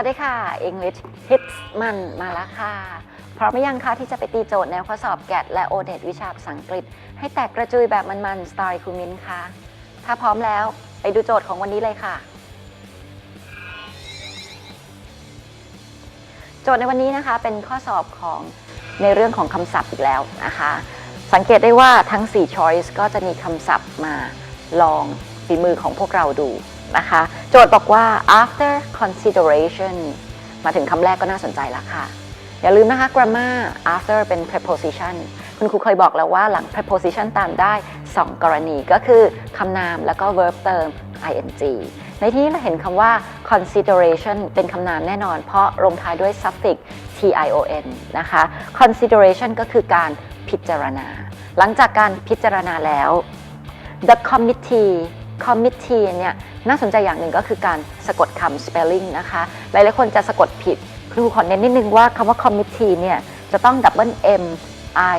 วัสดีค่ะ English Hits มันมาแล้วค่ะ พร้อมหรือยังคะที่จะไปตีโจทย์แนวข้อสอบแกดและโอเน็ตวิชาภาษาอังกฤษ ให้แตกกระจุยแบบมันๆสไตล์คูมินค่ะถ้าพร้อมแล้วไปดูโจทย์ของวันนี้เลยค่ะ โจทย์ในวันนี้นะคะเป็นข้อสอบของในเรื่องของคำศัพท์อีกแล้วนะคะ สังเกตได้ว่าทั้ง 4 choice ก็จะมีคำศัพท์มาลองฝีมือของพวกเราดู นะคะ โจทย์บอกว่า after consideration มาถึงคำแรกก็น่าสนใจแล้วค่ะ อย่าลืมนะคะ grammar after เป็น preposition คุณครูเคยบอกแล้วว่าหลัง preposition ตามได้ 2 กรณีก็คือคำนามแล้วก็ verb เติม ing ในที่นี้เราเห็นคำว่า consideration เป็นคำนามแน่นอน เพราะลงท้ายด้วย suffix tion นะคะ consideration ก็คือการพิจารณา หลังจากการพิจารณาแล้ว the committee committee เนี่ย น่าสนใจอย่างหนึ่งก็คือการสะกดคำ spelling นะคะ หลายๆคนจะสะกดผิด ครูขอเน้นนิดนึงว่าคำว่า committee เนี่ยจะต้อง double m i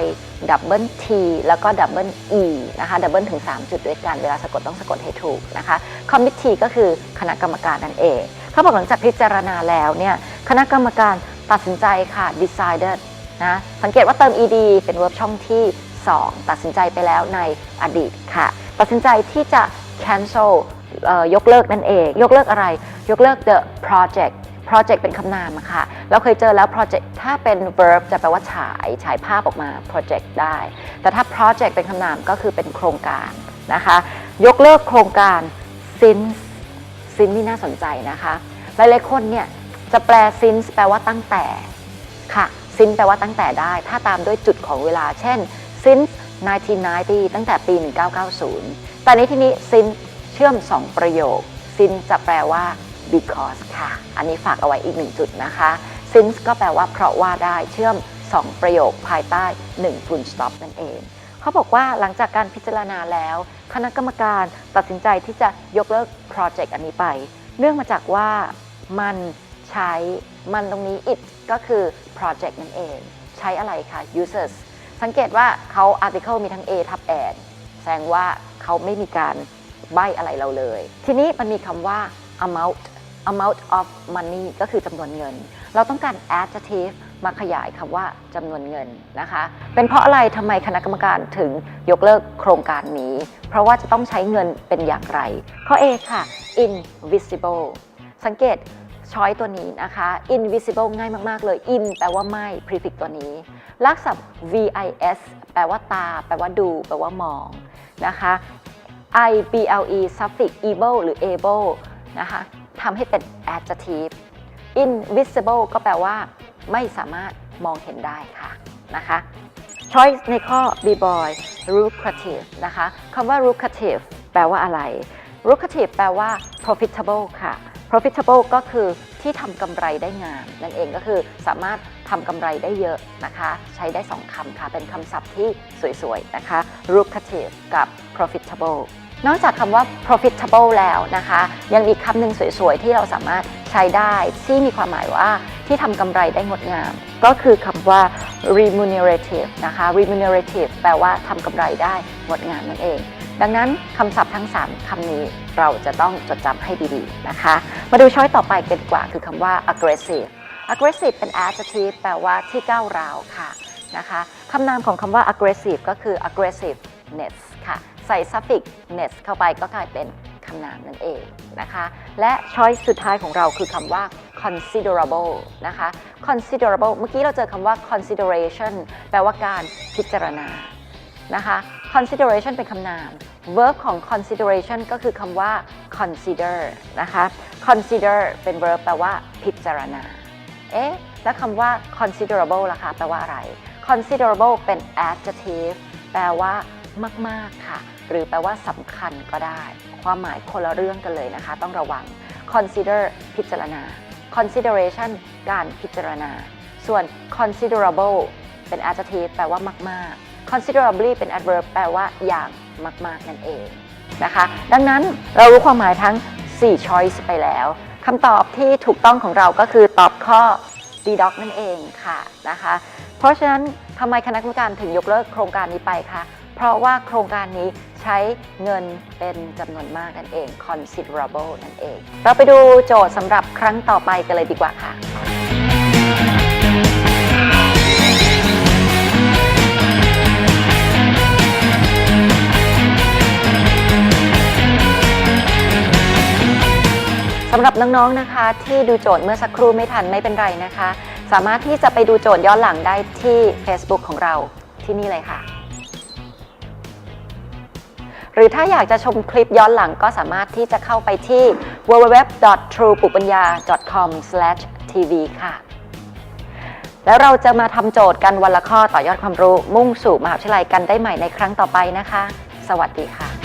double t แล้วก็ double e นะคะ double ถึง 3 จุดด้วยกัน เวลาสะกดต้องสะกดให้ถูกนะคะ committee ก็คือคณะกรรมการนั่นเอง เขาบอกหลังจากพิจารณาแล้วเนี่ย คณะกรรมการตัดสินใจค่ะ decided นะ สังเกตว่าเติม ed เป็น verb ช่องที่ 2 ตัดสินใจไปแล้วในอดีตค่ะ ตัดสินใจที่จะ cancel ยกเลิกนั่นเอง ยกเลิกอะไร ยกเลิก the project project เป็นคำนามค่ะ เราเคยเจอแล้ว project ถ้าเป็น verb จะแปลว่าฉาย ฉายภาพออกมา project ได้ แต่ถ้า project เป็นคำนามก็คือเป็นโครงการนะคะ ยกเลิกโครงการ since since นี่น่าสนใจนะคะ หลายๆคนเนี่ยจะแปล since แปลว่าตั้งแต่ค่ะ since แปลว่าตั้งแต่ได้ ถ้าตามด้วยจุดของเวลา เช่น since 1990 ตั้งแต่ปี 1990 แต่ในที่นี้ since ชื่อม 2 ประโยค since จะแปลว่า because ค่ะ อันนี้ฝากเอาไว้อีกหนึ่งจุดนะคะ since ก็แปลว่าเพราะว่าได้เชื่อม 2 ประโยคภายใต้1 full stop นั่นเอง เขาบอกว่าหลังจากการพิจารณาแล้ว คณะกรรมการตัดสินใจที่จะยกเลิกโปรเจกต์อันนี้ไป เนื่องมาจากว่ามันใช้มันตรงนี้ it ก็คือ project นั่นเอง ใช้อะไรคะ users สังเกตว่าเขา article มีทั้ง a ทับ and แสดงว่าเขาไม่มีการ ใบ้อะไรเราเลย ทีนี้มันมีคำว่า amount amount of money ก็คือจำนวนเงิน เราต้องการ adjective มาขยายคำว่าจำนวนเงินนะคะ เป็นเพราะอะไรทำไมคณะกรรมการถึงยกเลิกโครงการนี้ เพราะว่าจะต้องใช้เงินเป็นอย่างไร ข้อ A ค่ะ invisible สังเกตช้อยตัวนี้นะคะ invisible ง่ายมาก ๆ เลย in แปลว่าไม่ prefix ตัวนี้ ลักษณะ vis แปลว่าตา แปลว่าดู แปลว่ามองนะคะ i b l e suffix able หรือ able นะคะทำให้เป็น adjective invisible ก็แปลว่า ไม่สามารถมองเห็นได้ค่ะนะคะ choice ในข้อ b boy lucrative นะคะคำว่า lucrative แปลว่าอะไร lucrative แปลว่า profitable ค่ะ profitable ก็คือที่ทำกำไรได้งามนั่นเองก็คือสามารถทำกำไรได้เยอะนะคะ ใช้ได้ 2คำค่ะ เป็นคำศัพท์ที่สวยๆ นะคะ lucrative กับ profitable นอกจากคำว่า profitable แล้วนะคะ ยังมีคำหนึ่งสวยๆ ที่เราสามารถใช้ได้ที่มีความหมายว่าที่ทำกำไรได้งดงาม ก็คือคำว่า remunerative นะคะ remunerative แปลว่าทำกำไรได้งดงามนั่นเอง ดังนั้นคำศัพท์ทั้ง 3คำนี้เราจะต้องจดจำให้ดีๆนะคะ มาดูช้อยต่อไปกันดีกว่าคือคำว่า aggressive aggressive เป็น adjective แปลว่าที่ก้าวร้าวค่ะนะคะคำนามของคำว่า aggressive ก็คือ aggressiveness ค่ะ ใส่ suffix ness เข้าไปก็กลายเป็นคำนามนั่นเองนะคะ และช้อยสุดท้ายของเราคือคำว่า considerable นะคะ considerable เมื่อกี้เราเจอคำว่า consideration แปลว่าการพิจารณา นะคะ consideration เป็นคำนาม verb ของ consideration ก็คือคำว่า consider นะคะ consider เป็น verb แปลว่าพิจารณา เอ๊ะ แล้วคำว่า considerable ล่ะคะแปลว่าอะไร considerable เป็น adjective แปลว่ามาก ๆ ค่ะ หรือแปลว่าสำคัญก็ได้ ความหมายคนละเรื่องกันเลยนะคะ ต้องระวัง consider พิจารณา consideration การพิจารณา ส่วน considerable เป็น adjective แปลว่ามาก ๆ considerably เป็น adverb แปลว่าอย่างมาก ๆ นั่นเองนะคะ ดังนั้นเรารู้ความหมายทั้ง 4 choice ไปแล้วคำตอบที่ถูกต้องของเราก็คือตอบข้อ D doc นั่นเองค่ะนะคะ เพราะฉะนั้นทำไมคณะกรรมการถึงยกเลิกโครงการนี้ไปคะเพราะว่าโครงการนี้ใช้เงินเป็นจำนวนมากนั่นเอง considerable นั่นเอง เราไปดูโจทย์สำหรับครั้งต่อไปกันเลยดีกว่าค่ะ สำหรับน้องๆนะคะ ที่ดูโจทย์เมื่อสักครู่ไม่ทันไม่เป็นไรนะคะ สามารถที่จะไปดูโจทย์ย้อนหลังได้ที่ Facebook ของเราที่นี่เลยค่ะ หรือถ้าอยากจะชมคลิปย้อนหลังก็สามารถที่จะเข้าไปที่ www.truepupanya.com/tv ค่ะ แล้วเราจะมาทำโจทย์กันวันละข้อต่อยอดความรู้มุ่งสู่มหาวิทยาลัยกันได้ใหม่ในครั้งต่อไปนะคะ สวัสดีค่ะ